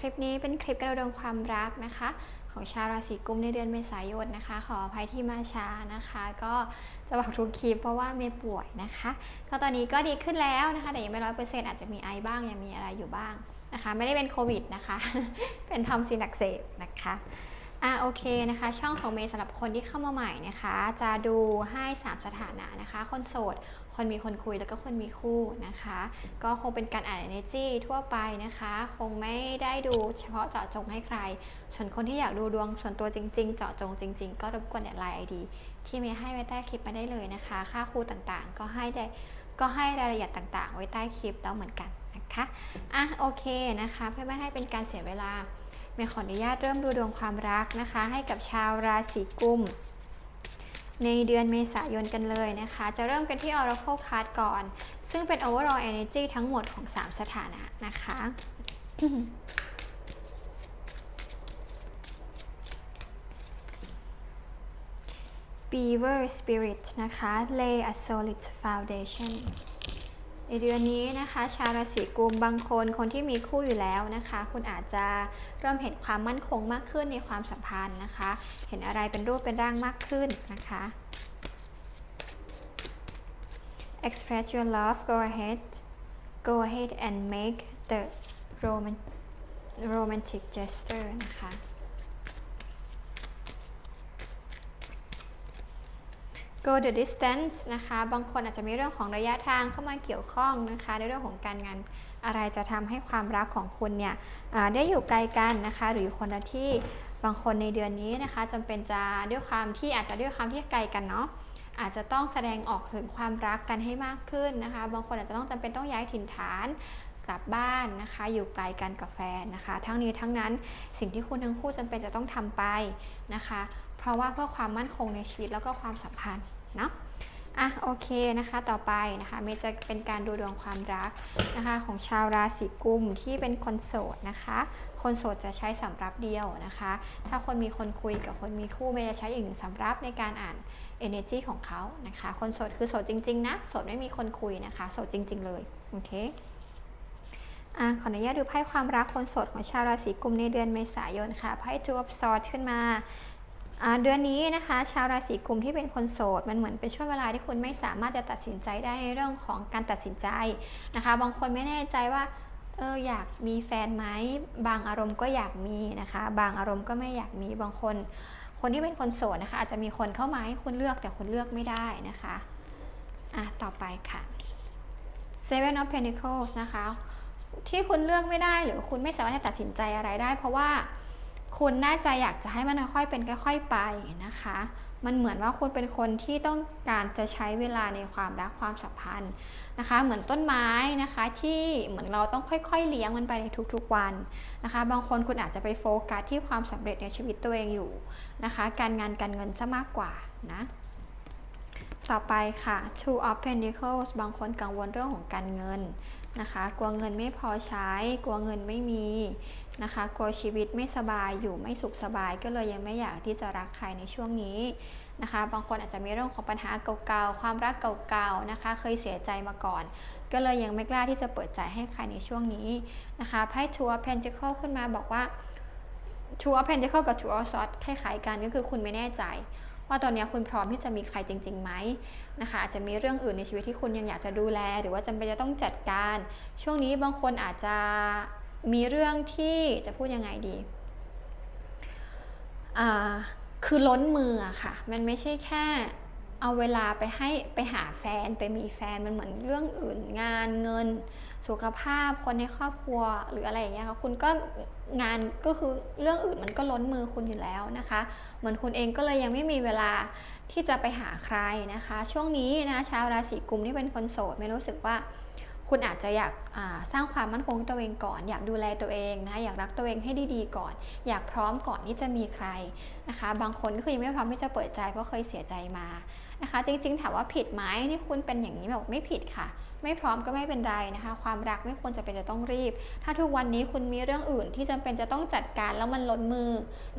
คลิปนี้เป็นคลิปกระดมความรักนะคะ ของชาวราศีกุมในเดือนเมษายนนะคะ ขออภัยที่มาช้านะคะ ก็จะบอกทุกคลิปเพราะว่าเมย์ป่วยนะคะ ก็ตอนนี้ก็ดีขึ้นแล้วนะคะ แต่ยังไม่ร้อยเปอร์เซ็นต์อาจจะมีไอบ้างยังมีอะไรอยู่บ้างนะคะ ไม่ได้เป็นโควิดนะคะ เป็นทอมซินักเสบนะคะ อะโอเคนะคะ ช่องของเมย์สำหรับคนที่เข้ามาใหม่นะคะ จะดูให้ 3 สถานะนะคะ คนโสด คนมีคนคุยแล้วก็คนมีคู่นะคะ ก็คงเป็นการอ่าน energy ทั่วไปนะคะ คงไม่ได้ดูเฉพาะเจาะจงให้ใคร ส่วนคนที่อยากดูดวงส่วนตัวจริง ๆ เจาะจงจริง ๆ ก็รบกวนแอดไลน์ไอดีที่เมย์ให้ไว้ใต้คลิปมาได้เลยนะคะ ค่าคู่ต่างๆ ก็ให้ได้ก็ให้รายละเอียดต่างๆ ไว้ใต้คลิปแล้วเหมือนกันนะคะอะโอเคนะคะ เพื่อไม่ให้เป็นการเสียเวลา เมย์ขออนุญาตเริ่มดูดวงความรักนะคะ ให้กับชาวราศีกุม ในเดือนเมษายนกันเลยนะคะ จะเริ่มกันที่ Oracle Card ก่อน ซึ่งเป็น overall energy ทั้งหมดของ 3 สถานะนะคะ Beaver Spirit นะคะ lay a solid foundation ในเดือนนี้นะคะชาวราศีกุมบางคนคนที่มีคู่อยู่แล้วนะคะ คุณอาจจะเริ่มเห็นความมั่นคงมากขึ้นในความสัมพันธ์นะคะ เห็นอะไรเป็นรูปเป็นร่างมากขึ้นนะคะ express your love go ahead go ahead and make the romantic gesture นะคะ go the distance นะคะ บางคนอาจจะมีเรื่องของระยะทางเข้ามาเกี่ยวข้องนะคะ ในเรื่องของการงานอะไรจะทำให้ความรักของคุณเนี่ยได้อยู่ไกลกันนะคะ หรือคนละที่บางคนในเดือนนี้นะคะจำเป็นจะด้วยความที่อาจจะด้วยความที่ไกลกันเนาะอาจจะต้องแสดงออกถึงความรักกันให้มากขึ้นนะคะ บางคนอาจจะต้องจำเป็นต้องย้ายถิ่นฐานกลับบ้านนะคะ อยู่ไกลกันกับแฟนนะคะ ทั้งนี้ทั้งนั้นสิ่งที่คุณทั้งคู่จำเป็นจะต้องทำไปนะคะ เพราะว่าเพื่อความมั่นคงในชีวิตแล้วก็ความสัมพันธ์เนาะอะโอเคนะคะต่อไปนะคะเมย์จะเป็นการดูดวงความรักนะคะของชาวราศีกุมที่เป็นคนโสดนะคะ คนโสดจะใช้สำรับเดียวนะคะ ถ้าคนมีคนคุยกับคนมีคู่เมย์จะใช้อีกหนึ่งสำรับในการอ่าน energy ของเขานะคะ คนโสดคือโสดจริงๆนะโสดไม่มีคนคุยนะคะโสดจริง ๆ เลยโอเคอะขออนุญาตดูไพ่ความรักคนโสดของชาวราศีกุมในเดือนเมษายนค่ะไพ่ two of swords ขึ้นมา เดือนนี้นะคะ ชาวราศีกุมที่เป็นคนโสด มันเหมือนเป็นช่วงเวลาที่คุณไม่สามารถจะตัดสินใจได้เรื่องของการตัดสินใจนะคะ บางคนไม่แน่ใจว่าเอออยากมีแฟนไหมบางอารมณ์ก็อยากมีนะคะ บางอารมณ์ก็ไม่อยากมีบางคน คนที่เป็นคนโสดนะคะ อาจจะมีคนเข้ามาให้คุณเลือกแต่คุณเลือกไม่ได้นะคะอะต่อไปค่ะ Seven of Pentacles นะคะ ที่คุณเลือกไม่ได้หรือคุณไม่สามารถจะตัดสินใจอะไรได้ เพราะว่า คุณน่าจะอยากจะให้มันค่อยเป็นค่อย ๆไปนะคะ มันเหมือนว่าคุณเป็นคนที่ต้องการจะใช้เวลาในความรักความสัมพันธ์นะคะ เหมือนต้นไม้นะคะที่เหมือนเราต้องค่อย ๆ เลี้ยงมันไปในทุกๆวันนะคะ บางคนคุณอาจจะไปโฟกัสที่ความสำเร็จในชีวิตตัวเองอยู่นะคะ การงานการเงินซะมากกว่านะต่อไปค่ะ two of pentacles บางคนกังวลเรื่องของการเงินนะคะ กลัวเงินไม่พอใช้ กลัวเงินไม่มี นะคะกลัวชีวิตไม่สบายอยู่ไม่สุขสบายก็เลยยังไม่อยากที่จะรักใครในช่วงนี้นะคะ บางคนอาจจะมีเรื่องของปัญหาเก่าๆความรักเก่าๆนะคะ เคยเสียใจมาก่อน ก็เลยยังไม่กล้าที่จะเปิดใจให้ใครในช่วงนี้นะคะไพ่ two of pentacle ขึ้นมาบอกว่า two of pentacle กับ two of swords คล้ายๆกันก็คือคุณไม่แน่ใจว่าตอนนี้คุณพร้อมที่จะมีใครจริงๆไหมนะคะอาจจะมีเรื่องอื่นในชีวิตที่คุณยังอยากจะดูแล หรือว่าจำเป็นจะต้องจัดการ ช่วงนี้บางคนอาจจะ มีเรื่องที่จะพูดยังไงดีอ่าคือล้นมืออะค่ะ มันไม่ใช่แค่เอาเวลาไปให้ไปหาแฟนไปมีแฟนมันเหมือนเรื่องอื่น งานเงิน สุขภาพคนในครอบครัวหรืออะไรอย่างเงี้ยค่ะคุณก็งานก็คือเรื่องอื่นมันก็ล้นมือคุณอยู่แล้วนะคะ เหมือนคุณเองก็เลยยังไม่มีเวลาที่จะไปหาใครนะคะ ช่วงนี้นะชาวราศีกุมที่เป็นคนโสดไม่รู้สึกว่า คุณอาจจะอยากาสร้างความมั่นคงตัวเองก่อน อยากดูแลตัวเองนะอยากรักตัวเองให้ดีๆก่อน อยากพร้อมก่อนที่จะมีใครนะคะ บางคนก็คือยังไม่พร้อมที่จะเปิดใจเพราะเคยเสียใจมา นะคะ จริงๆถามว่าผิดไหมที่คุณเป็นอย่างนี้แบบไม่ผิดค่ะ ไม่พร้อมก็ไม่เป็นไรนะคะ ความรักไม่ควรจะเป็นจะต้องรีบ ถ้าทุกวันนี้คุณมีเรื่องอื่นที่จำเป็นจะต้องจัดการแล้วมันล้นมือ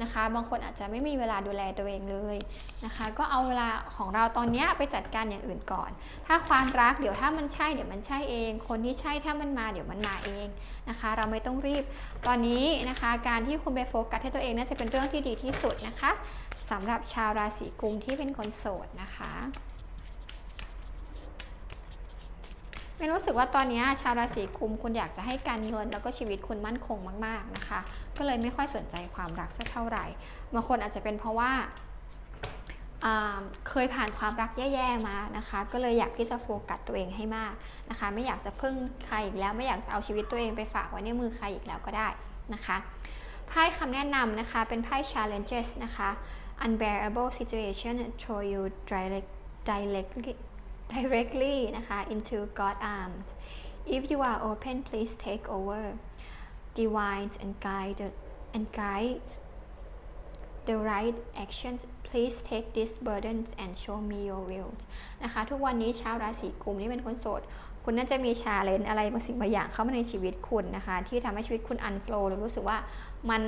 นะคะ บางคนอาจจะไม่มีเวลาดูแลตัวเองเลยนะคะ ก็เอาเวลาของเราตอนนี้ไปจัดการอย่างอื่นก่อน ถ้าความรักเดี๋ยวถ้ามันใช่เดี๋ยวมันใช่เอง คนที่ใช่ถ้ามันมาเดี๋ยวมันมาเองนะคะ เราไม่ต้องรีบตอนนี้นะคะ การที่คุณไปโฟกัสให้ตัวเองน่าจะเป็นเรื่องที่ดีที่สุดนะคะ สำหรับชาวราศีกุมที่เป็นคนโสดนะคะไม่รู้สึกว่าตอนนี้ชาวราศีกุมคุณอยากจะให้การเงินแล้วก็ชีวิตคุณมั่นคงมาก ๆนะคะ ก็เลยไม่ค่อยสนใจความรักสักเท่าไหร่บางคนอาจจะเป็นเพราะว่าอ่าเคยผ่านความรักแย่ๆมานะคะ ก็เลยอยากที่จะโฟกัสตัวเองให้มากนะคะ ไม่อยากจะพึ่งใครอีกแล้วไม่อยากจะเอาชีวิตตัวเองไปฝากไว้ในมือใครอีกแล้วก็ได้นะคะไพ่คำแนะนำนะคะเป็นไพ่ challenges นะคะ unbearable situation throw you direct, directly directly นะคะ into God arms if you are open please take over divine and guide and guide the right actions please take these burdens and show me your will นะคะ ทุกวันนี้ชาวราศีกุมที่เป็นคนโสด คุณน่าจะมีชาเลนอะไรบางสิ่งบางอย่างเข้ามาในชีวิตคุณนะคะ ที่ทำให้ชีวิตคุณอันฟลูหรือรู้สึกว่ามัน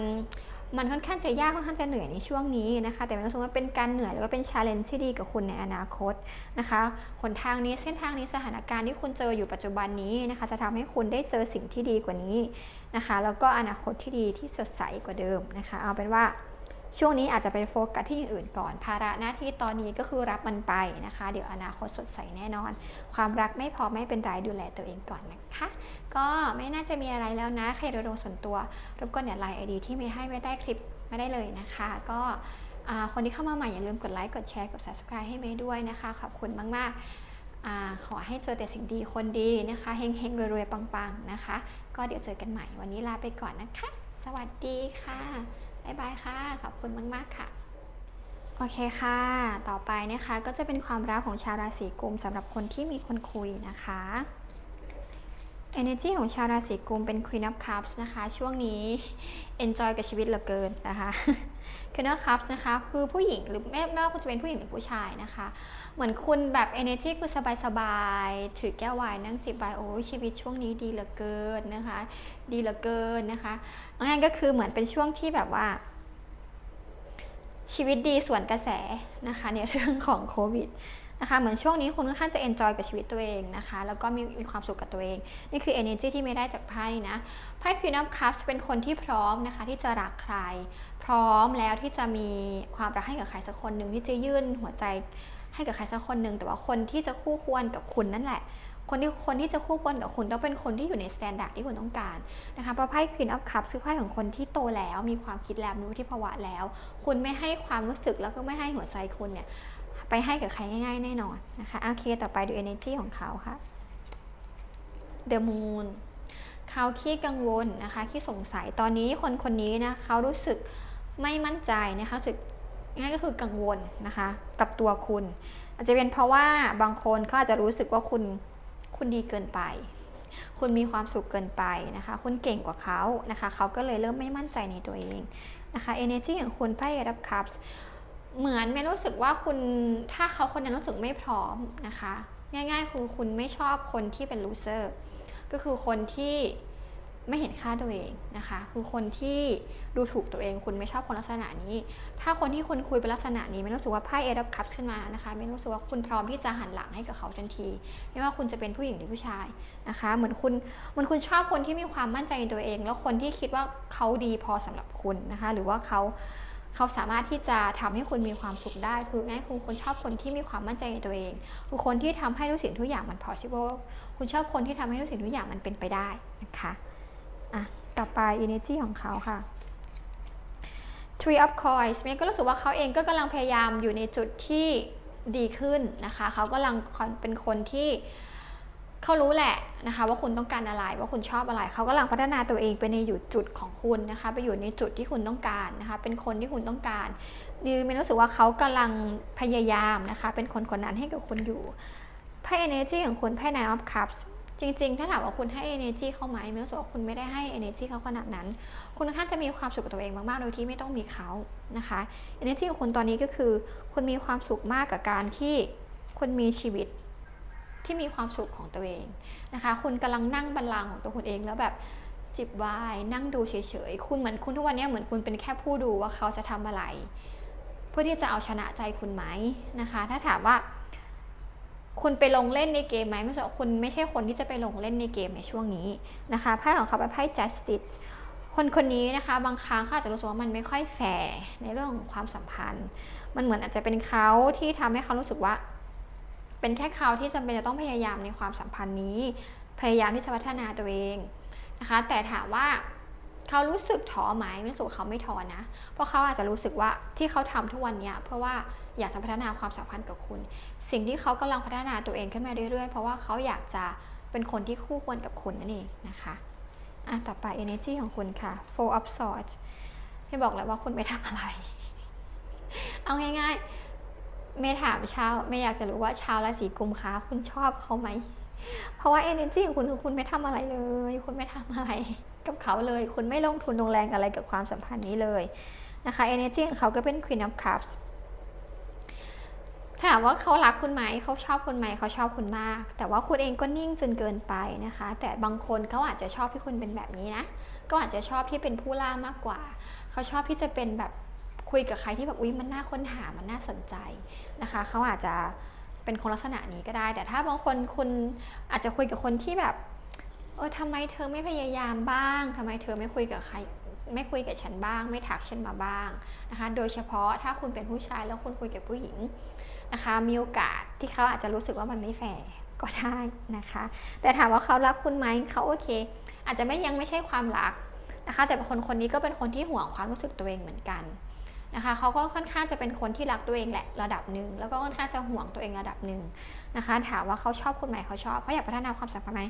มันค่อนข้างจะยากค่อนข้างจะเหนื่อยในช่วงนี้นะคะ แต่ไม่รู้สึกว่าเป็นการเหนื่อยหรือว่าเป็นชาเลนจ์ที่ดีกับคุณในอนาคตนะคะหนทางนี้เส้นทางนี้สถานการณ์ที่คุณเจออยู่ปัจจุบันนี้นะคะ จะทำให้คุณได้เจอสิ่งที่ดีกว่านี้นะคะ แล้วก็อนาคตที่ดีที่สดใสกว่าเดิมนะคะ เอาเป็นว่าช่วงนี้อาจจะไปโฟกัสที่อย่างอื่นก่อน ภาระหน้าที่ตอนนี้ก็คือรับมันไปนะคะ เดี๋ยวอนาคตสดใสแน่นอน ความรักไม่พอไม่เป็นไรดูแลตัวเองก่อนนะคะ ก็ไม่น่าจะมีอะไรแล้วนะ ใครโดนส่วนตัวรบกวนอย่าไลน์ไอดีที่ไมีให้ไม่ได้คลิปไม่ได้เลยนะคะ ก็คนที่เข้ามาใหม่อย่าลืมกดไลค์กดแชร์กด subscribe ให้เมย์ด้วยนะคะ ขอบคุณมากๆอขอให้เจอแต่สิ่งดีคนดีนะคะเฮงๆรวยๆปังๆนะคะ ก็เดี๋ยวเจอกันใหม่วันนี้ลาไปก่อนนะคะ สวัสดีค่ะบ๊ายบายค่ะ ขอบคุณมากๆค่ะโอเคค่ะ ต่อไปนะคะก็จะเป็นความรักของชาวราศีกุมสำหรับคนที่มีคนคุยนะคะ Energy ของชาวราศีกุมเป็น Queen of Cups นะคะ ช่วงนี้ enjoy กับชีวิตเหลือเกินนะคะ Queen of Cups นะคะคือผู้หญิงหรือไม่ไม่ว่าคุณจะเป็นผู้หญิงหรือผู้ชายนะคะ เหมือนคุณแบบ energy คือสบายๆ ถือแก้วไวน์นั่งจิบไวน์โอ้ชีวิตช่วงนี้ดีเหลือเกินนะคะ ดีเหลือเกินนะคะงั้นก็คือเหมือนเป็นช่วงที่แบบว่าชีวิตดีส่วนกระแสนะคะในเรื่องของโควิด นะคะเหมือนช่วงนี้คุณค่อนข้างจะ enjoy กับชีวิตตัวเองนะคะแล้วก็มีมีความสุขกับตัวเอง นี่คือ energy ที่ไม่ได้จากไพ่นะไพ่ Queen of Cups เป็นคนที่พร้อมนะคะที่จะรักใคร พร้อมแล้วที่จะมีความรักให้กับใครสักคนหนึ่งที่จะยื่นหัวใจให้กับใครสักคนหนึ่งแต่ว่าคนที่จะคู่ควรกับคุณนั่นแหละคนที่คนที่จะคู่ควรกับคุณต้องเป็นคนที่อยู่ในสแตนดาร์ดที่คุณต้องการนะคะเพราะไพ่ Queen of Cups คือไพ่ของคนที่โตแล้ว มีความคิดแล้วมีวุฒิภาวะแล้ว คุณไม่ให้ความรู้สึกแล้วก็ไม่ให้หัวใจคุณเนี่ย ไปให้กับใครง่ายๆ แน่นอนนะคะโอเคต่อไปดู energy ของเขาค่ะ The Moon เขาขี้กังวลนะคะขี้สงสัยตอนนี้คนคนนี้นะเขารู้สึกไม่มั่นใจนะคะรู้สึกง่ายก็คือกังวลนะคะ กับตัวคุณ อาจจะเป็นเพราะว่าบางคนเขาอาจจะรู้สึกว่าคุณคุณดีเกินไป คุณมีความสุขเกินไปนะคะ คุณเก่งกว่าเขานะคะเขาก็เลยเริ่มไม่มั่นใจในตัวเองนะคะ energy ของคุณไพ่รับคัพ เหมือนไม่รู้สึกว่าคุณถ้าเขาคนนั้นรู้สึกไม่พร้อมนะคะ ง่ายๆคือคุณไม่ชอบคนที่เป็นลูเซอร์ก็คือคนที่ไม่เห็นค่าตัวเองนะคะ คือคนที่ดูถูกตัวเอง คุณไม่ชอบคนลักษณะนี้ ถ้าคนที่คุณคุยเป็นลักษณะนี้ไม่รู้สึกว่าไพ่เอรับคัพขึ้นมานะคะ ไม่รู้สึกว่าคุณพร้อมที่จะหันหลังให้กับเขาทันที ไม่ว่าคุณจะเป็นผู้หญิงหรือผู้ชายนะคะ เหมือนคุณเหมือนคุณชอบคนที่มีความมั่นใจในตัวเอง แล้วคนที่คิดว่าเขาดีพอสำหรับคุณนะคะ หรือว่าเขา เขาสามารถที่จะทำให้คุณมีความสุขได้ คือง่ายคือคุณชอบคนที่มีความมั่นใจในตัวเองคือคนที่ทำให้ทุกสิ่งทุกอย่างมัน possible คุณชอบคนที่ทำให้ทุกสิ่งทุกอย่างมันเป็นไปได้นะคะอะต่อไป energy ของเขาค่ะ Three of Coins เมย์ก็รู้สึกว่าเขาเองก็กำลังพยายามอยู่ในจุดที่ดีขึ้นนะคะ เขากำลังเป็นคนที่ เขารู้แหละนะคะว่าคุณต้องการอะไรว่าคุณชอบอะไร เขากำลังพัฒนาตัวเองไปในอยู่จุดของคุณนะคะไปอยู่ในจุดที่คุณต้องการนะคะเป็นคนที่คุณต้องการนี่ไม่รู้สึกว่าเขากำลังพยายามนะคะเป็นคนคนนั้นให้กับคุณอยู่ไพ่ energy ของคุณไพ่ nine of cups จริงๆ ถ้าถามว่าคุณให้ energy เข้าไหมไม่รู้สึกว่าคุณไม่ได้ให้ energy เขาขนาดนั้น คุณค่อนข้าจะมีความสุขกับตัวเองมากๆ โดยที่ไม่ต้องมีเขานะคะ energy ของคุณตอนนี้ก็คือ คุณมีความสุขมากกับการที่คุณมีชีวิต ที่มีความสุขของตัวเองนะคะ คุณกำลังนั่งบัลลังของตัวคุณเองแล้วแบบจิบไวน์นั่งดูเฉยๆ คุณเหมือนคุณทุกวันนี้เหมือนคุณเป็นแค่ผู้ดูว่าเขาจะทำอะไร เพื่อที่จะเอาชนะใจคุณไหมนะคะ ถ้าถามว่า คุณไปลงเล่นในเกมไหมไม่ใช่คุณไม่ใช่คนที่จะไปลงเล่นในเกมในช่วงนี้นะคะไพ่ของเขาเป็นไพ่ justice คนคนนี้นะคะบางครั้งเขาอาจจะรู้สึกว่ามันไม่ค่อยแฟร์ในเรื่องของความสัมพันธ์ มันเหมือนอาจจะเป็นเขาที่ทำให้เขารู้สึกว่า เป็นแค่เขาที่จำเป็นจะต้องพยายามในความสัมพันธ์นี้ พยายามที่จะพัฒนาตัวเองนะคะ แต่ถามว่าเขารู้สึกท้อไหมไม่รู้สึกเขาไม่ท้อนะ เพราะเขาอาจจะรู้สึกว่าที่เขาทำทุกวันเนี้ยเพื่อว่าอยากจะพัฒนาความสัมพันธ์กับคุณ สิ่งที่เขากำลังพัฒนาตัวเองขึ้นมาเรื่อยๆ เพราะว่าเขาอยากจะเป็นคนที่คู่ควรกับคุณนั่นเองนะคะอะต่อไป energy ของคุณค่ะ four of swords ให้บอกเลยว่าคุณไปทำอะไร เอาง่ายๆ เมย์ถามชาวเมย์อยากจะรู้ว่าชาวราศีกุมคะคุณชอบเขาไหม เพราะว่า energy ของคุณคือคุณไม่ทำอะไรเลย คุณไม่ทำอะไรกับเขาเลย คุณไม่ลงทุนลงแรงอะไรกับความสัมพันธ์นี้เลยนะคะ energy ของเขาก็เป็น queen of cups ถามว่าเขารักคุณไหมเขาชอบคุณไหมเขาชอบคุณมาก แต่ว่าคุณเองก็นิ่งจนเกินไปนะคะ แต่บางคนเขาอาจจะชอบที่คุณเป็นแบบนี้นะ ก็อาจจะชอบที่เป็นผู้ล่ามากกว่า เขาชอบที่จะเป็นแบบ คุยกับใครที่แบบอุ้ยมันน่าค้นหามันน่าสนใจนะคะเขาอาจจะเป็นคนลักษณะนี้ก็ได้ แต่ถ้าบางคนคุณอาจจะคุยกับคนที่แบบเออทำไมเธอไม่พยายามบ้างทำไมเธอไม่คุยกับใครไม่คุยกับฉันบ้าง ไม่ทักฉันมาบ้างนะคะโดยเฉพาะถ้าคุณเป็นผู้ชายแล้วคุณคุยกับผู้หญิงนะคะมีโอกาสที่เขาอาจจะรู้สึกว่ามันไม่แฟร์ก็ได้นะคะ แต่ถามว่าเขารักคุณไหมเขาโอเค อาจจะไม่ยังไม่ใช่ความรักนะคะ แต่คนคนนี้ก็เป็นคนที่ห่วงความรู้สึกตัวเองเหมือนกัน นะคะเขาก็ค่อนข้างจะเป็นคนที่รักตัวเองแหละระดับหนึ่งแล้วก็ค่อนข้างจะห่วงตัวเองระดับหนึ่งนะคะ ถามว่าเขาชอบคุณไหมเขาชอบเขาอยากพัฒนาความสัมพันธ์ไหม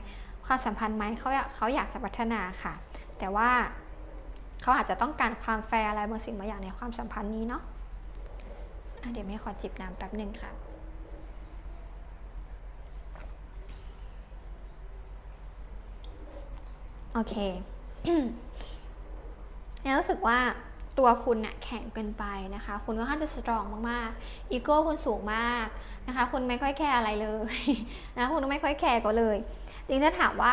ความสัมพันธ์ไหมเขาอยากเขาอยากจะพัฒนาค่ะ แต่ว่าเขาอาจจะต้องการความแฟร์อะไรบางสิ่งบางอย่างในความสัมพันธ์นี้เนาะะเดี๋ยวไม่ขอจิบน้ำแป๊บหนึ่งค่ะโอเคแล้วรู้สึกว่า ตัวคุณเนะ่ยแข็งเกินไปนะคะ คุณก็ค่อนจะสตรองมากๆ อีโก้คุณสูงมากนะคะ คุณไม่ค่อยแคร์อะไรเลยนะคุณไม่ค่อยแคร์ก็เลย จริงถ้าถามว่า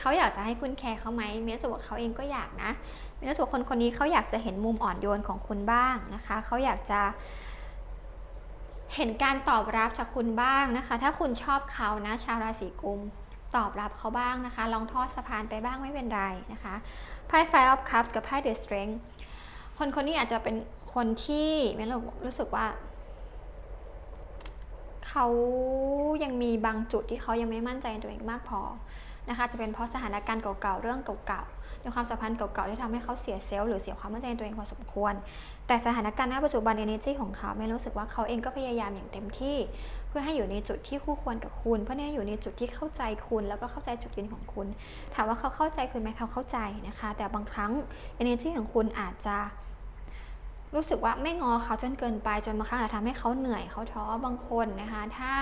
เขาอยากจะให้คุณแคร์เขาไหมเมียรู้สึกว่าเขาเองก็อยากนะเมียรู้สึกคนคนนี้เขาอยากจะเห็นมุมอ่อนโยนของคุณบ้างนะคะ เขาอยากจะเห็นการตอบรับจากคุณบ้างนะคะ ถ้าคุณชอบเขานะ ชาวราศีกุม ตอบรับเขาบ้างนะคะ ลองทอดสะพานไปบ้างไม่เป็นไรนะคะ ไพ่ Five of Cups กับไพ่ The Strength คนคนนี้อาจจะเป็นคนที่ไม่รู้รู้สึกว่า เขายังมีบางจุดที่เขายังไม่มั่นใจในตัวเองมากพอนะคะจะเป็นเพราะสถานการณ์เก่าๆ เรื่องเก่าๆ ในความสัมพันธ์เก่าๆ ที่ทำให้เขาเสียเซลล์หรือเสียความมั่นใจในตัวเองพอสมควร แต่สถานการณ์ณปัจจุบัน energy ของเขาไม่รู้สึกว่าเขาเองก็พยายามอย่างเต็มที่ เพื่อให้อยู่ในจุดที่คู่ควรกับคุณ เพื่อให้อยู่ในจุดที่เข้าใจคุณ แล้วก็เข้าใจจุดยืนของคุณ ถามว่าเขาเข้าใจคุณไหมเขาเข้าใจนะคะ แต่บางครั้ง energy ของคุณอาจจะ รู้สึกว่าไม่งอเขาจนเกินไปจนบางครั้งอาจจะทำให้เขาเหนื่อยเขาท้อบางคนนะคะ ถ้า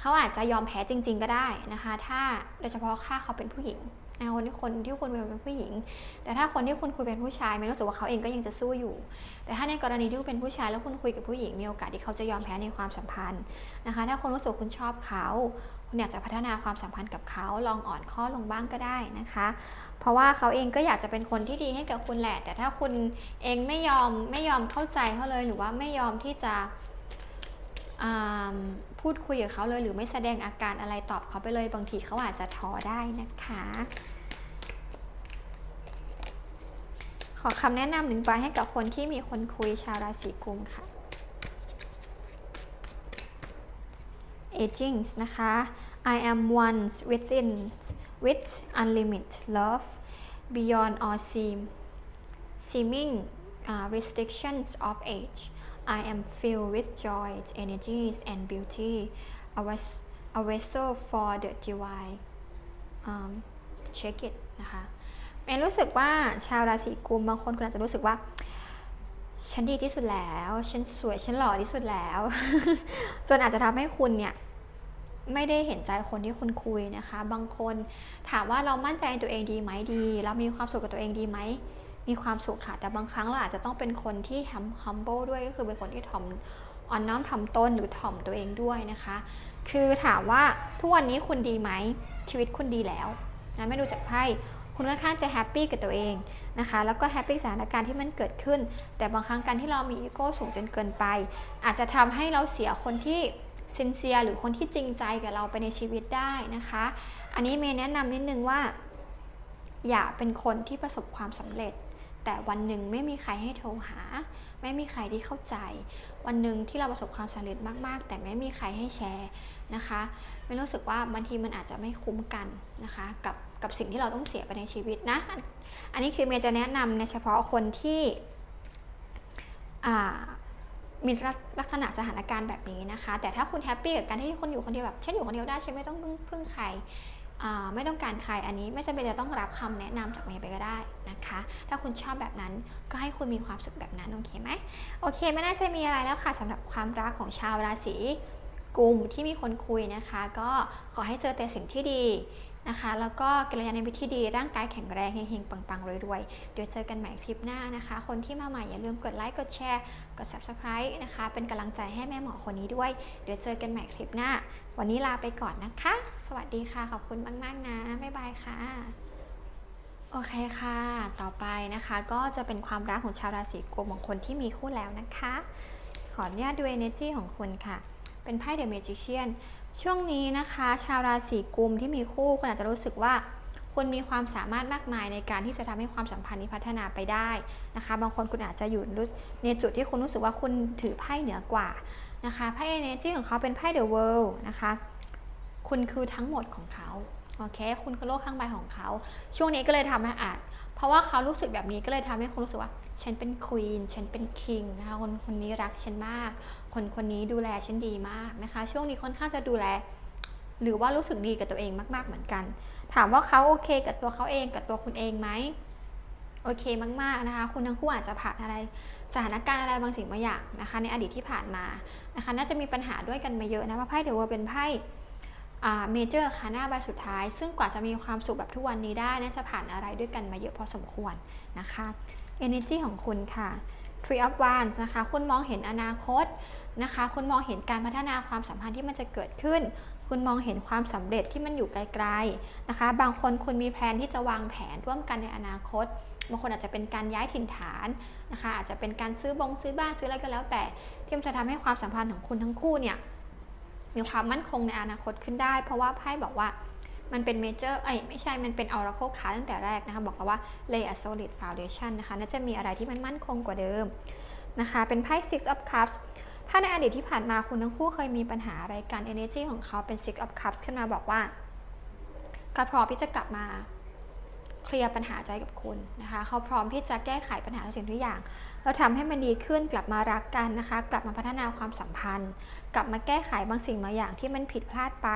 เขาอาจจะยอมแพ้จริง ๆ ก็ได้นะคะ ถ้าโดยเฉพาะค่าเขาเป็นผู้หญิงนะคนที่คนที่คุณคุยเป็นผู้หญิง แต่ถ้าคนที่คุณคุยเป็นผู้ชายไม่รู้สึกว่าเขาเองก็ยังจะสู้อยู่ แต่ถ้าในกรณีที่คุณเป็นผู้ชายแล้วคุณคุยกับผู้หญิงมีโอกาสที่เขาจะยอมแพ้ในความสัมพันธ์นะคะ ถ้าคนรู้สึกคุณชอบเขา คุณอยากจะพัฒนาความสัมพันธ์กับเขาลองอ่อนข้อลงบ้างก็ได้นะคะ เพราะว่าเขาเองก็อยากจะเป็นคนที่ดีให้กับคุณแหละ แต่ถ้าคุณเองไม่ยอมไม่ยอมเข้าใจเขาเลยหรือว่าไม่ยอมที่จะพูดคุยกับเขาเลย หรือไม่แสดงอาการอะไรตอบเขาไปเลยบางทีเขาอาจจะท้อได้นะคะ ขอคำแนะนำหนึ่งใบให้กับคนที่มีคนคุยชาวราศีกุมค่ะ aging นะคะ I am once within with unlimited love beyond all seem seeming uh, restrictions of age I am filled with joy energies and beauty a ves- a vessel for the divine um, check it นะคะแม่รู้สึกว่าชาวราศีกุมบางคนคุณอาจจะรู้สึกว่า ฉันดีที่สุดแล้ว ฉันสวย ฉันหล่อที่สุดแล้ว จนอาจจะทำให้คุณเนี่ย ไม่ได้เห็นใจคนที่คุณคุยนะคะ บางคนถามว่าเรามั่นใจในตัวเองดีไหมดี เรามีความสุขกับตัวเองดีไหม มีความสุขค่ะ แต่บางครั้งเราอาจจะต้องเป็นคนที่ humble ด้วย ก็คือเป็นคนที่ถ่อมอ่อนน้อมถ่อมตนหรือถ่อมตัวเองด้วยนะคะ คือถามว่าทุกวันนี้คุณดีไหม ชีวิตคุณดีแล้วนะไม่ดูจากไพ่คุณค่อนข้างจะแฮปปี้กับตัวเองนะคะ แล้วก็แฮปปี้สถานการณ์ที่มันเกิดขึ้น แต่บางครั้งการที่เรามีอีโก้สูงจนเกินไป อาจจะทำให้เราเสียคนที่ ซินเซียหรือคนที่จริงใจกับเราไปในชีวิตได้นะคะ อันนี้เมย์แนะนำนิดนึงว่า อย่าเป็นคนที่ประสบความสำเร็จ แต่วันหนึ่งไม่มีใครให้โทรหา ไม่มีใครที่เข้าใจ วันหนึ่งที่เราประสบความสำเร็จมาก ๆ แต่ไม่มีใครให้แชร์นะคะไม่รู้สึกว่าบางทีมันอาจจะไม่คุ้มกันนะคะกับกับสิ่งที่เราต้องเสียไปในชีวิตนะ อันนี้คือเมย์จะแนะนำในเฉพาะคนที่ มีลักษณะสถานการณ์แบบนี้นะคะ แต่ถ้าคุณแฮปปี้กับการที่คุณอยู่คนเดียวแบบฉันอยู่คนเดียวได้ฉันไม่ต้องพึ่งใครไม่ต้องการใครอันนี้ไม่จำเป็นจะต้องรับคำแนะนำจากเมย์ไปก็ได้นะคะ ถ้าคุณชอบแบบนั้นก็ให้คุณมีความสุขแบบนั้นโอเคไหมโอเคไม่น่าจะมีอะไรแล้วค่ะสำหรับความรักของชาวราศีกุมที่มีคนคุยนะคะ ก็ขอให้เจอแต่สิ่งที่ดี นะคะ แล้วก็กิจยาในวิธีดี ร่างกายแข็งแรงเฮงๆปังๆรวยๆ เดี๋ยวเจอกันใหม่คลิปหน้านะคะ คนที่มาใหม่อย่าลืมกดไลค์กดแชร์กด subscribe นะคะ เป็นกำลังใจให้แม่หมอคนนี้ด้วย เดี๋ยวเจอกันใหม่คลิปหน้า วันนี้ลาไปก่อนนะคะ สวัสดีค่ะ ขอบคุณมากๆนะบ๊ายบายค่ะโอเคค่ะ ต่อไปนะคะก็จะเป็นความรักของชาวราศีกุมของคนที่มีคู่แล้วนะคะ ขออนุญาตดู energy ของคุณค่ะ เป็นไพ่ The Magician ช่วงนี้นะคะ ชาวราศีกุมที่มีคู่คุณอาจจะรู้สึกว่าคุณมีความสามารถมากมายในการที่จะทำให้ความสัมพันธ์นี้พัฒนาไปได้นะคะ บางคนคุณอาจจะอยู่ในจุดที่คุณรู้สึกว่าคุณถือไพ่เหนือกว่านะคะไพ่ energy ของเขาเป็นไพ่ the world นะคะ คุณคือทั้งหมดของเขาโอเค คุณคือโลกข้างใบของเขา ช่วงนี้ก็เลยทำให้อาจ เพราะว่าเขารู้สึกแบบนี้ก็เลยทำให้คุณรู้สึกว่า ฉันเป็นควีน ฉันเป็นคิงนะคะ คนคนนี้รักฉันมาก คนคนนี้ดูแลฉันดีมากนะคะ ช่วงนี้ค่อนข้างจะดูแล หรือว่ารู้สึกดีกับตัวเองมาก ๆเหมือนกัน ถามว่าเขาโอเค กับตัวเขาเองกับตัวคุณเองไหมโอเคมากๆนะคะคุณทั้งคู่อาจจะผ่านอะไรสถานการณ์อะไรบางสิ่งบางอย่างนะคะ ในอดีตที่ผ่านมานะคะ น่าจะมีปัญหาด้วยกันมาเยอะนะเพราะไพ่เดวเป็นไพ่เมเจอร์คาหน้าใบสุดท้าย ซึ่งกว่าจะมีความสุขแบบทุกวันนี้ได้น่าจะผ่านอะไรด้วยกันมาเยอะพอสมควรนะคะ energy ของคุณค่ะ Tree of Wands นะคะ คุณมองเห็นอนาคต นะคะ คุณมองเห็นการพัฒนาความสัมพันธ์ที่มันจะเกิดขึ้น คุณมองเห็นความสำเร็จที่มันอยู่ไกลๆนะคะ บางคนคุณมีแผนที่จะวางแผนร่วมกันในอนาคตบางคนอาจจะเป็นการย้ายถิ่นฐานนะคะ อาจจะเป็นการซื้อบงซื้อบ้านซื้ออะไรก็แล้ว แต่ที่มันจะทำให้ความสัมพันธ์ของคุณทั้งคู่เนี่ยมีความมั่นคงในอนาคตขึ้นได้ เพราะว่าไพ่บอกว่ามันเป็นเมเจอร์เอ้ยไม่ใช่ มันเป็น Oracle card ตั้งแต่แรกนะคะ บอกว่า lay a solid foundation นะคะ น่าจะมีอะไรที่มันมั่นคงกว่าเดิมนะคะ เป็นไพ่ six of cups ถ้าในอดีตที่ผ่านมาคุณทั้งคู่เคยมีปัญหาอะไรกัน energy ของเขาเป็น six of cups ขึ้นมาบอกว่าเขาพร้อมที่จะกลับมาเคลียร์ปัญหาใจกับคุณนะคะ เขาพร้อมที่จะแก้ไขปัญหาทุกสิ่งทุกอย่างแล้วทำให้มันดีขึ้นกลับมารักกันนะคะ กลับมาพัฒนาความสัมพันธ์ กลับมาแก้ไขบางสิ่งบางอย่างที่มันผิดพลาดไป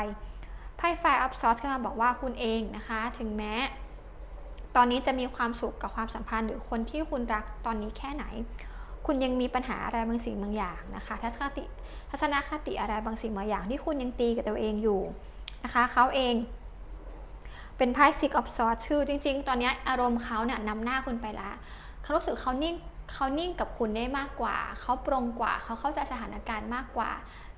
ไพ่ไฟอัพซอสขึ้นมาบอกว่าคุณเองนะคะ ถึงแม้ ตอนนี้จะมีความสุขกับความสัมพันธ์ หรือคนที่คุณรักตอนนี้แค่ไหน คุณยังมีปัญหาอะไรบางสิ่งบางอย่างนะคะ ทัศนคติทัศนคติอะไรบางสิ่งบางอย่างที่คุณยังตีกับตัวเองอยู่นะคะเขาเองเป็นไพ่ซิกออฟซอสชื่อจริง ๆ ตอนนี้อารมณ์เขาเนี่ยนำหน้าคุณไปแล้วเขารู้สึกเขานิ่งเขานิ่งกับคุณได้มากกว่า เขาปรงกว่า เขาเข้าใจสถานการณ์มากกว่า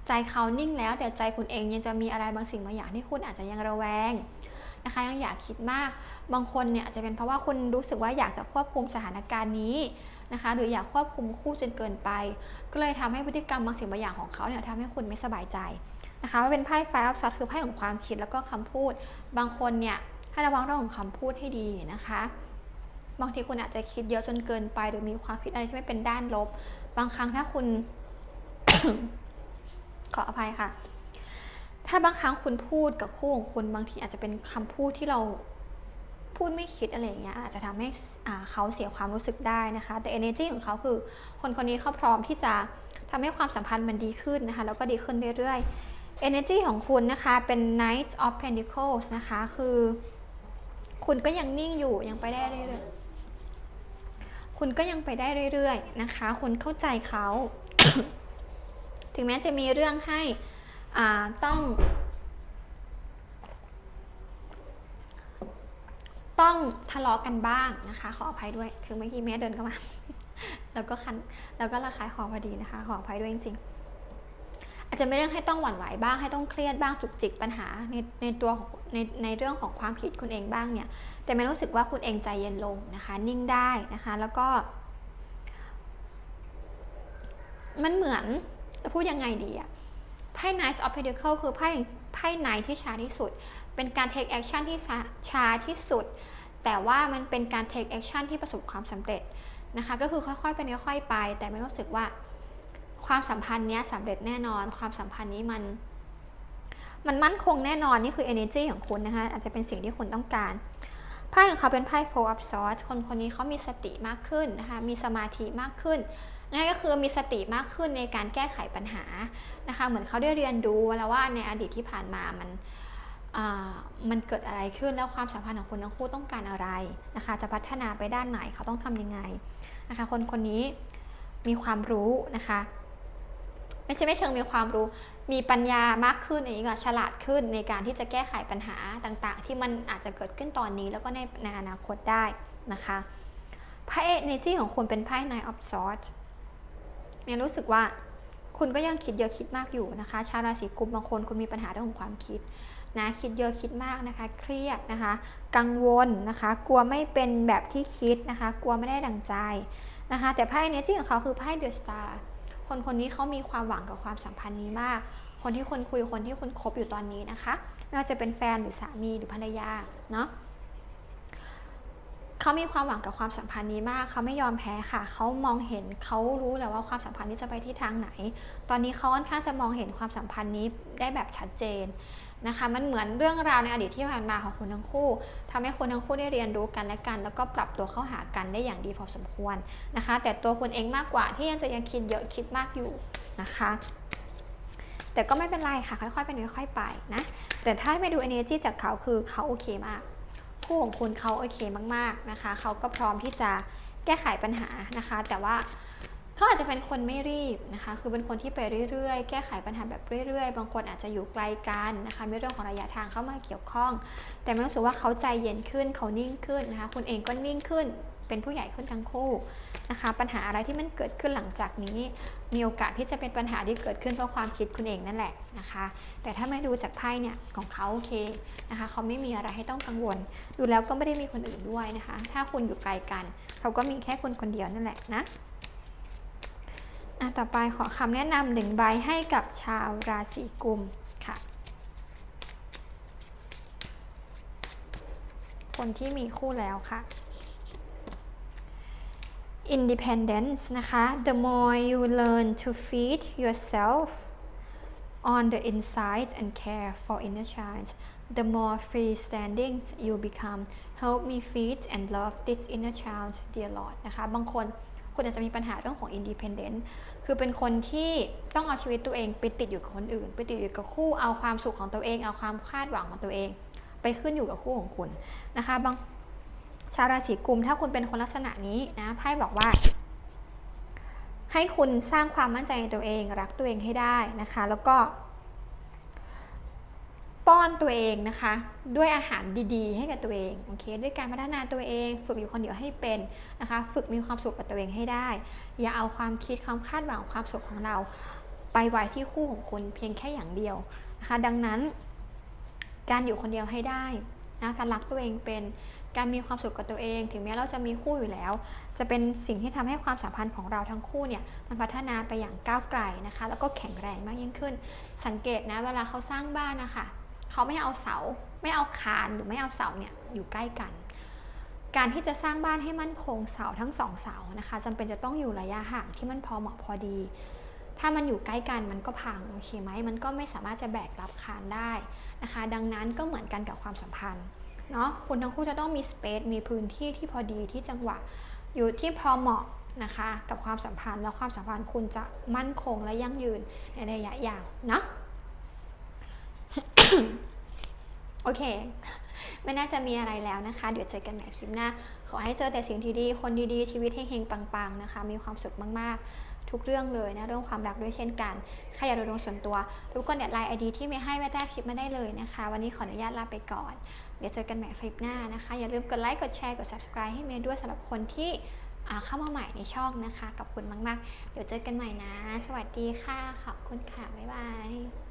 ใจเขานิ่งแล้วแต่ใจคุณเองยังจะมีอะไรบางสิ่งบางอย่างที่คุณอาจจะยังระแวง นะคะยังอยากคิดมาก บางคนเนี่ยอาจจะเป็นเพราะว่าคุณรู้สึกว่าอยากจะควบคุมสถานการณ์นี้นะคะ หรืออยากควบคุมคู่จนเกินไป ก็เลยทำให้พฤติกรรมบางสิ่งบางอย่างของเขาเนี่ยทำให้คุณไม่สบายใจนะคะว่าเป็นไพ่ไฟอัพซอสคือไพ่ของความคิดแล้วก็คำพูด บางคนเนี่ยให้ระวังเรื่องของคำพูดให้ดีนะคะบางทีคุณอาจจะคิดเยอะจนเกินไป หรือมีความคิดอะไรที่ไม่เป็นด้านลบ บางครั้งถ้าคุณ ขออภัยค่ะ ถ้าบางครั้งคุณพูดกับคู่ของคุณบางทีอาจจะเป็นคำพูดที่เราพูดไม่คิดอะไรอย่างเงี้ยอาจจะทำให้เขาเสียความรู้สึกได้นะคะ แต่ energy ของเขาคือ คนคนนี้เขาพร้อมที่จะทำให้ความสัมพันธ์มันดีขึ้นนะคะ แล้วก็ดีขึ้นเรื่อยๆ energy ของคุณนะคะเป็น knight of pentacles นะคะ คือ คุณก็ยังนิ่งอยู่ยังไปได้เรื่อยๆคุณก็ยังไปได้เรื่อยๆนะคะ คุณเข้าใจเขา ถึงแม้จะมีเรื่องให้ ต้อง ต้องทะเลาะกันบ้างนะคะ ขออภัยด้วย คือเมื่อกี้แม่เดินเข้ามา แล้วก็คัน แล้วก็ระคายคอพอดีนะคะ ขออภัยด้วยจริงๆ อาจจะไม่เรื่องให้ต้องหวั่นไหวบ้าง ให้ต้องเครียดบ้าง จุกจิกปัญหาในในตัวในในเรื่องของความคิดคุณเองบ้างเนี่ย แต่ไม่รู้สึกว่าคุณเองใจเย็นลงนะคะ นิ่งได้นะคะ แล้วก็ มันเหมือนจะพูดยังไงดีอะ ไพ่ Knight of Pentacles คือไพ่ไพ่ไนที่ช้าที่สุด เป็นการ take action ที่ช้าที่สุด แต่ว่ามันเป็นการ take action ที่ประสบความสำเร็จนะคะ ก็คือค่อยๆไปค่อยๆไป แต่ไม่รู้สึกว่าความสัมพันธ์นี้สำเร็จแน่นอน ความสัมพันธ์นี้มันมันมั่นคงแน่นอนนี่คือ energy ของคุณนะคะ อาจจะเป็นสิ่งที่คุณต้องการไพ่ของเขาเป็นไพ่ four of swords คนคนนี้เขามีสติมากขึ้นนะคะ มีสมาธิมากขึ้น ง่ายก็คือมีสติมากขึ้นในการแก้ไขปัญหานะคะ เหมือนเขาได้เรียนรู้แล้วว่าในอดีตที่ผ่านมามันมันเกิดอะไรขึ้นแล้วความสัมพันธ์ของคุณทั้งคู่ต้องการอะไรนะคะ จะพัฒนาไปด้านไหนเขาต้องทำยังไงนะคะ คนคนนี้มีความรู้นะคะ ไม่ใช่ไม่เชิงมีความรู้ มีปัญญามากขึ้นอย่างนี้ก็ฉลาดขึ้นในการที่จะแก้ไขปัญหาต่างๆ ที่มันอาจจะเกิดขึ้นตอนนี้แล้วก็ในในอนาคตได้นะคะไพ่เนจี้ของคุณเป็นไพ่ Nine of Swords เนี่ยรู้สึกว่าคุณก็ยังคิดเยอะคิดมากอยู่นะคะ ชาวราศีกุมบางคนคุณมีปัญหาเรื่องของความคิดนะคิดเยอะคิดมากนะคะ เครียดนะคะ กังวลนะคะ กลัวไม่เป็นแบบที่คิดนะคะ กลัวไม่ได้ดังใจนะคะ แต่ไพ่เนี้ยที่ของเขาคือไพ่เดอะสตาร์คนคนนี้เขามีความหวังกับความสัมพันธ์นี้มาก คนที่คุณคุยคนที่คุณคบอยู่ตอนนี้นะคะไม่ว่าจะเป็นแฟนหรือสามีหรือภรรยาเนาะ เขามีความหวังกับความสัมพันธ์นี้มาก เขาไม่ยอมแพ้ค่ะ เขามองเห็นเขารู้แล้วว่าความสัมพันธ์นี้จะไปที่ทางไหน ตอนนี้เขาค่อนข้างจะมองเห็นความสัมพันธ์นี้ได้แบบชัดเจนนะคะ มันเหมือนเรื่องราวในอดีตที่ผ่านมาของคุณทั้งคู่ทำให้คุณทั้งคู่ได้เรียนรู้กันและกัน แล้วก็ปรับตัวเข้าหากันได้อย่างดีพอสมควรนะคะ แต่ตัวคุณเองมากกว่าที่ยังจะยังคิดเยอะคิดมากอยู่นะคะแต่ก็ไม่เป็นไรค่ะ ค่อยๆเป็นค่อยๆไปนะ แต่ถ้าไปดู energy จากเขาคือเขาโอเคมาก คู่ของคุณเขาโอเคมากๆนะคะ เขาก็พร้อมที่จะแก้ไขปัญหานะคะ แต่ว่าเขาอาจจะเป็นคนไม่รีบนะคะ คือเป็นคนที่ไปเรื่อยๆ แก้ไขปัญหาแบบเรื่อยๆ บางคนอาจจะอยู่ไกลกันนะคะมีเรื่องของระยะทางเข้ามาเกี่ยวข้อง แต่ไม่รู้สึกว่าเขาใจเย็นขึ้น เขานิ่งขึ้นนะคะ คุณเองก็นิ่งขึ้น เป็นผู้ใหญ่ขึ้นทั้งคู่นะคะ ปัญหาอะไรที่มันเกิดขึ้นหลังจากนี้ มีโอกาสที่จะเป็นปัญหาที่เกิดขึ้นเพราะความคิดคุณเองนั่นแหละนะคะ แต่ถ้าไม่ดูจากไพ่เนี่ยของเขาโอเคนะคะเขาไม่มีอะไรให้ต้องกังวล ดูแล้วก็ไม่ได้มีคนอื่นด้วยนะคะ ถ้าคุณอยู่ไกลกัน เขาก็มีแค่คนคนเดียวนั่นแหละนะอะต่อไปขอคำแนะนำหนึ่งใบให้กับชาวราศีกุมค่ะ คนที่มีคู่แล้วค่ะ independence นะคะ the more you learn to feed yourself on the inside and care for inner child the more freestanding you become help me feed and love this inner child dear Lord นะคะ บางคนคุณอาจจะมีปัญหาเรื่องของ independent คือเป็นคนที่ต้องเอาชีวิตตัวเองไปติดอยู่กับคนอื่น ไปติดอยู่กับคู่เอาความสุขของตัวเอง เอาความคาดหวังของตัวเอง ไปขึ้นอยู่กับคู่ของคุณนะคะ บาง ชาวราศีกุมถ้าคุณเป็นคนลักษณะนี้นะไพ่บอกว่า ให้คุณสร้างความมั่นใจในตัวเอง รักตัวเองให้ได้นะคะ แล้วก็ ป้อนตัวเองนะคะ ด้วยอาหารดีๆ ให้กับตัวเองโอเคด้วยการพัฒนาตัวเอง ฝึกอยู่คนเดียวให้เป็นนะคะ ฝึกมีความสุขกับตัวเองให้ได้ อย่าเอาความคิดความคาดหวังความสุขของเรา ไปไว้ที่คู่ของคุณเพียงแค่อย่างเดียวนะคะ ดังนั้น การอยู่คนเดียวให้ได้นะการรักตัวเองเป็น การมีความสุขกับตัวเอง ถึงแม้เราจะมีคู่อยู่แล้ว จะเป็นสิ่งที่ทำให้ความสัมพันธ์ของเราทั้งคู่เนี่ยมันพัฒนาไปอย่างก้าวไกลนะคะ แล้วก็แข็งแรงมากยิ่งขึ้น สังเกตนะเวลาเขาสร้างบ้านนะคะเขาไม่เอาเสา ไม่เอาคานหรือไม่เอาเสาเนี่ยอยู่ใกล้กัน การที่จะสร้างบ้านให้มั่นคงเสาทั้งสองเสานะคะจำเป็นจะต้องอยู่ระยะห่างที่มันพอเหมาะพอดี ถ้ามันอยู่ใกล้กันมันก็พังโอเคไหมมันก็ไม่สามารถจะแบกรับคานได้นะคะ ดังนั้นก็เหมือนกันกับความสัมพันธ์ เนาะคุณทั้งคู่จะต้องมีสเปซมีพื้นที่ที่พอดีที่จังหวะ อยู่ที่พอเหมาะนะคะ กับความสัมพันธ์แล้วความสัมพันธ์คุณจะมั่นคงและยั่งยืนในระยะยาวนะโอเค ไม่น่าจะมีอะไรแล้วนะคะ เดี๋ยวเจอกันใหม่คลิปหน้า ขอให้เจอแต่สิ่งที่ดีคนดีๆ ชีวิตเฮงๆ ปังๆ นะคะ มีความสุขมากๆ ทุกเรื่องเลยนะ เรื่องความรักด้วยเช่นกัน ใครอยากดูดวงส่วนตัว ทุกคนเนี่ยไลน์ไอดีที่ไม่ให้แม่แต้คลิปมาได้เลยนะคะ วันนี้ขออนุญาตลาไปก่อน เดี๋ยวเจอกันใหม่คลิปหน้านะคะ อย่าลืมกดไลค์ กดแชร์ กด subscribe ให้เมย์ด้วยสำหรับคนที่เข้ามาใหม่ในช่องนะคะกับคุณมาก ๆ เดี๋ยวเจอกันใหม่นะ สวัสดีค่ะ ขอบคุณค่ะ บ๊ายบาย